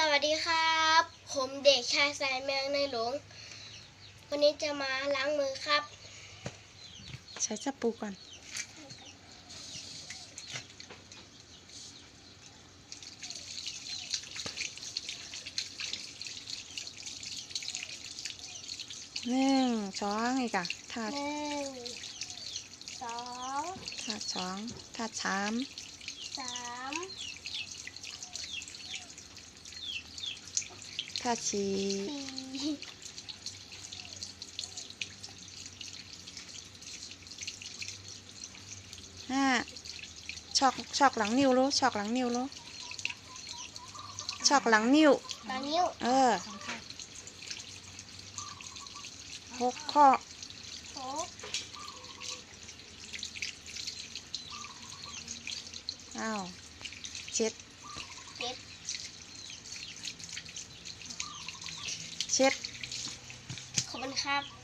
สวัสดีครับ ผมเด็กชายสายเมืองในหลวง วันนี้จะมาล้างมือครับ ใช้จับปูก่อน หนึ่งช้องอีกอะถาดหนึ่งสองถาดช้องถาดชาม สาม ถาดชีสี่ห้าชอกชอกหลังนิ้วรู้ชอกหลังนิ้วรู้ชอกหลังนิ้วตานิ้ว เออหกข้อหกอ้าวเจ็ดเจ็ด เช็ดขอบคุณครับ